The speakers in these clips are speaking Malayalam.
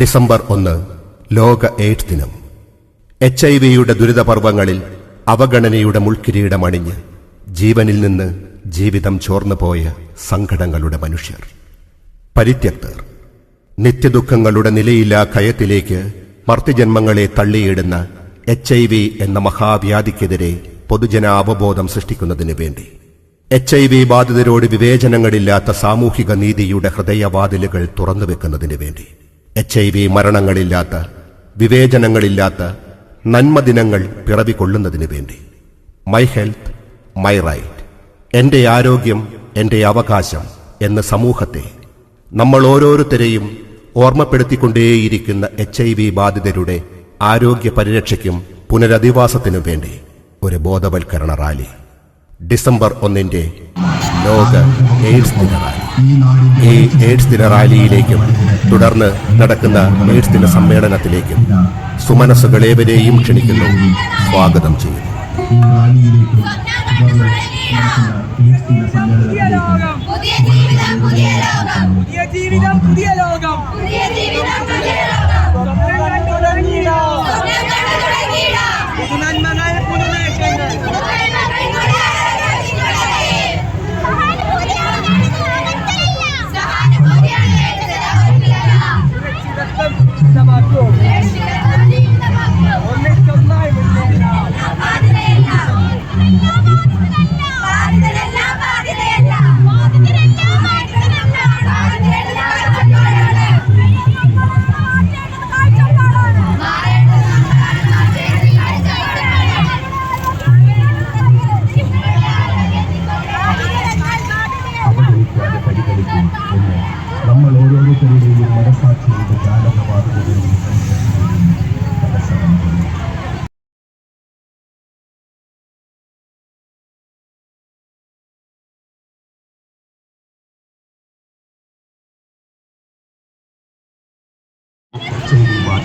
ഡിസംബർ ഒന്ന് ലോക എയ്ഡ്സ് ദിനം. എച്ച് ഐ വിയുടെ ദുരിതപർവങ്ങളിൽ അവഗണനയുടെ മുൾക്കിരീടമണിഞ്ഞ് ജീവനിൽ നിന്ന് ജീവിതം ചോർന്നുപോയ സങ്കടങ്ങളുടെ മനുഷ്യർ. പരിത്യക്തർ. നിത്യദുഃഖങ്ങളുടെ നിലയില്ലാ കയത്തിലേക്ക് മർത്യജന്മങ്ങളെ തള്ളിയിടുന്ന എച്ച് ഐ വി എന്ന മഹാവ്യാധിക്കെതിരെ പൊതുജന അവബോധം സൃഷ്ടിക്കുന്നതിനു വേണ്ടി. എച്ച് ഐ വി ബാധിതരോട് വിവേചനങ്ങളില്ലാത്ത സാമൂഹിക നീതിയുടെ ഹൃദയവാതിലുകൾ തുറന്നുവെക്കുന്നതിന് വേണ്ടി. എച്ച് ഐ വി മരണങ്ങളില്ലാത്ത വിവേചനങ്ങളില്ലാത്ത നന്മദിനങ്ങൾ പിറവികൊള്ളുന്നതിന് വേണ്ടി. മൈ ഹെൽത്ത് മൈ റൈറ്റ് എന്റെ ആരോഗ്യം എന്റെ അവകാശം എന്ന സമൂഹത്തെ നമ്മൾ ഓരോരുത്തരെയും ഓർമ്മപ്പെടുത്തിക്കൊണ്ടേയിരിക്കുന്ന എച്ച് ഐ വി ബാധിതരുടെ ആരോഗ്യ പരിരക്ഷയ്ക്കും പുനരധിവാസത്തിനും വേണ്ടി ഒരു ബോധവൽക്കരണ റാലി. ഡിസംബർ ഒന്നിന്റെ ലോക എയ്ഡ്സ് ദിന റാലി. ഈ എയ്ഡ്സ് ദിന റാലിയിലേക്കും തുടർന്ന് നടക്കുന്ന എയ്ഡ്സ് ദിന സമ്മേളനത്തിലേക്ക് സുമനസ്സുകളേവരെയും ക്ഷണിക്കുന്നു. സ്വാഗതം ചെയ്യുന്നു. പുതിയ ജീവിതം പുതിയ ലോകം. പുതിയ ജീവിതം പുതിയ Tá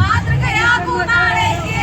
ಮಾತೃಕೆಯ ಕೂನಾಳೆಗೆ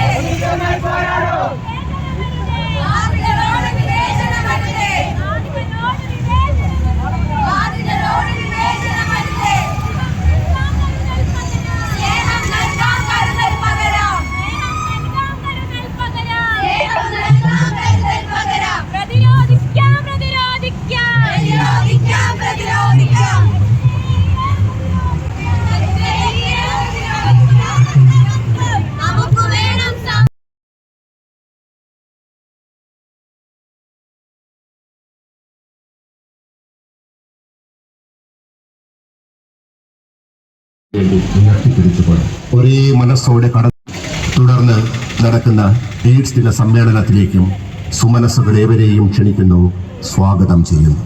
ഒരേ മനസ്സോടെ കട തുടർന്ന് നടക്കുന്ന എയ്ഡ്സ് ദിന സമ്മേളനത്തിലേക്കും സുമനസ്സുകളേവരെയും ക്ഷണിക്കുന്നു. സ്വാഗതം ചെയ്യുന്നു.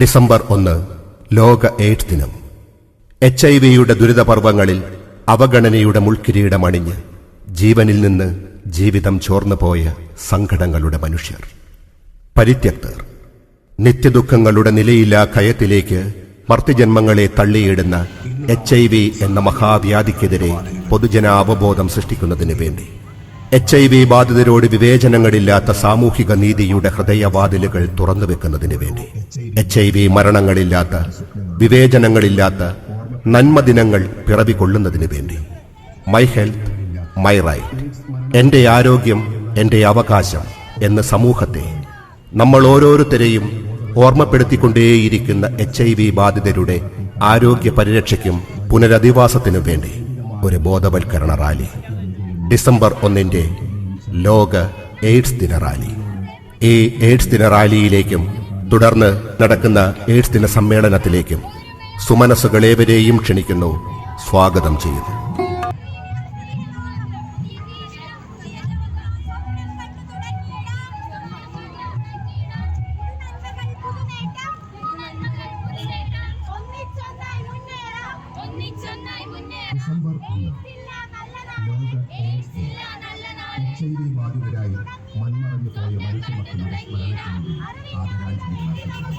ഡിസംബർ ഒന്ന് ലോക എയ്ഡ്സ് ദിനം. എച്ച് ഐ വിയുടെ ദുരിതപർവങ്ങളിൽ അവഗണനയുടെ മുൾക്കിരീടമണിഞ്ഞ് ജീവനിൽ നിന്ന് ജീവിതം ചോർന്നുപോയ സങ്കടങ്ങളുടെ മനുഷ്യർ. പരിത്യക്തർ. നിത്യദുഃഖങ്ങളുടെ നിലയില്ലാ കയത്തിലേക്ക് മർത്യജന്മങ്ങളെ തള്ളിയിടുന്ന എച്ച് ഐ വി എന്ന മഹാവ്യാധിക്കെതിരെ പൊതുജന അവബോധം സൃഷ്ടിക്കുന്നതിന് വേണ്ടി. എച്ച് ഐ വി ബാധിതരോട് വിവേചനങ്ങളില്ലാത്ത സാമൂഹിക നീതിയുടെ ഹൃദയവാതിലുകൾ തുറന്നുവെക്കുന്നതിന് വേണ്ടി. എച്ച് ഐ വി മരണങ്ങളില്ലാത്ത വിവേചനങ്ങളില്ലാത്ത നന്മദിനങ്ങൾ പിറവികൊള്ളുന്നതിന് വേണ്ടി. മൈ ഹെൽത്ത് മൈ റൈറ്റ് എന്റെ ആരോഗ്യം എന്റെ അവകാശം എന്ന സമൂഹത്തെ നമ്മൾ ഓരോരുത്തരെയും ഓർമ്മപ്പെടുത്തിക്കൊണ്ടേയിരിക്കുന്ന എച്ച് ഐ വി ബാധിതരുടെ ആരോഗ്യ പരിരക്ഷയ്ക്കും പുനരധിവാസത്തിനും വേണ്ടി ഒരു ബോധവൽക്കരണ റാലി. ഡിസംബർ ഒന്നിന്റെ ലോക എയ്ഡ്സ് ദിന റാലി. ഈ എയ്ഡ്സ് ദിന റാലിയിലേക്കും തുടർന്ന് നടക്കുന്ന എയ്ഡ്സ് ദിന സമ്മേളനത്തിലേക്കും സുമനസ്സുകളേവരെയും ക്ഷണിക്കുന്നു. സ്വാഗതം ചെയ്യുന്നു. ഇന്ന് ലോക എയ്ഡ്സ് എച്ച് ഐ വി ബാധിതരായി മൺമറഞ്ഞു പോയ മനുഷ്യമക്കളുടെ സ്മരണയ്ക്ക് വേണ്ടി ആദരാഞ്ജലികൾ അർപ്പിച്ചു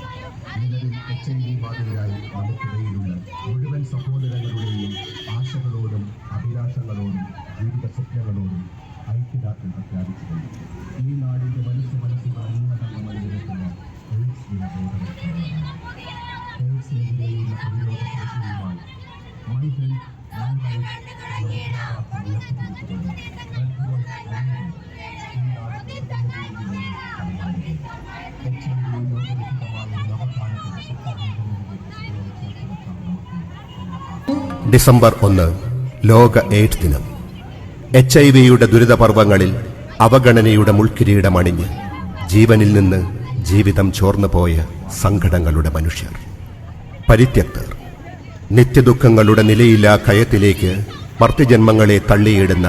നിലവിൽ എച്ച് ഐ വി ബാധിതരായി നമുക്കിടയിലുള്ള മുഴുവൻ സഹോദരങ്ങളുടെയും ആശകളോടും അഭിലാഷങ്ങളോടും ജീവിത സ്വപ്നങ്ങളോടും ഐക്യദാർഢ്യം പ്രഖ്യാപിച്ചുകൊണ്ട് ഈ നാടിന്റെ മനുഷ്യ മനസ്സുകൾ ഉന്നതങ്ങൾ നൽകിയിരിക്കുന്ന എയ്ഡ്സ് ദിനബോധന എയ്ഡ്സിനെതിരെയുള്ള പ്രതിരോധ മനുഷ്യൻ ഡിസംബർ ഒന്ന് ലോക എയ്ഡ്സ് ദിനം. എച്ച് ഐ വിയുടെ ദുരിതപർവങ്ങളിൽ അവഗണനയുടെ മുൾക്കിരീടമണിഞ്ഞ് ജീവനിൽ നിന്ന് ജീവിതം ചോർന്നുപോയ സങ്കടങ്ങളുടെ മനുഷ്യർ. പരിത്യക്തർ. നിത്യദുഃഖങ്ങളുടെ നിലയില്ലാ കയത്തിലേക്ക് മർത്യജന്മങ്ങളെ തള്ളിയിടുന്ന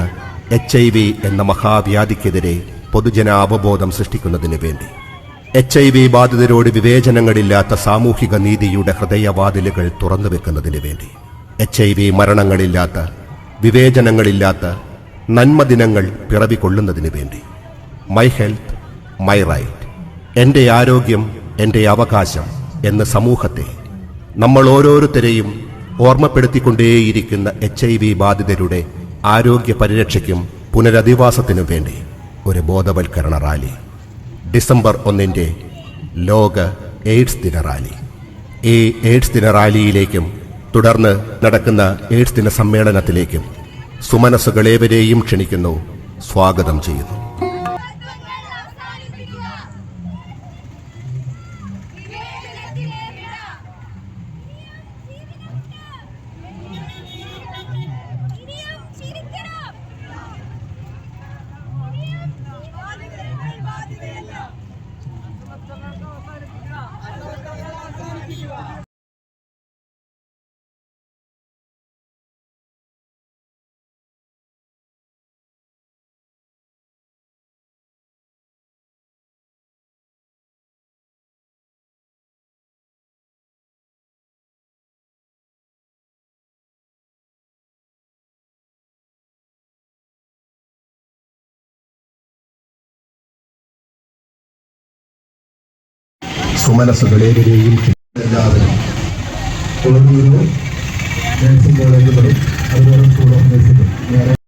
എച്ച് ഐ വി എന്ന മഹാവ്യാധിക്കെതിരെ പൊതുജന അവബോധം സൃഷ്ടിക്കുന്നതിന് വേണ്ടി. എച്ച് ഐ വി ബാധിതരോട് വിവേചനങ്ങളില്ലാത്ത സാമൂഹിക നീതിയുടെ ഹൃദയവാതിലുകൾ തുറന്നു വെക്കുന്നതിന് വേണ്ടി. എച്ച് ഐ വി മരണങ്ങളില്ലാത്ത വിവേചനങ്ങളില്ലാത്ത നന്മദിനങ്ങൾ പിറവികൊള്ളുന്നതിന് വേണ്ടി. മൈ ഹെൽത്ത് മൈ റൈറ്റ് എന്റെ ആരോഗ്യം എന്റെ അവകാശം എന്ന സമൂഹത്തെ നമ്മൾ ഓരോരുത്തരെയും ഓർമ്മപ്പെടുത്തിക്കൊണ്ടേയിരിക്കുന്ന എച്ച് ഐ വി ബാധിതരുടെ ആരോഗ്യ പരിരക്ഷയ്ക്കും പുനരധിവാസത്തിനും വേണ്ടി ഒരു ബോധവൽക്കരണ റാലി. ഡിസംബർ ഒന്നിന്റെ ലോക എയ്ഡ്സ് ദിന റാലി. ഈ എയ്ഡ്സ് ദിന റാലിയിലേക്കും തുടർന്ന് നടക്കുന്ന എയ്ഡ്സ് ദിന സമ്മേളനത്തിലേക്കും സുമനസ്സുകളേവരെയും ക്ഷണിക്കുന്നു. സ്വാഗതം ചെയ്യുന്നു. സുമനസ്സുകളേവരെയും എല്ലാവരും. കോളേജുകളും അതുപോലെ സ്കൂൾ ഓഫ്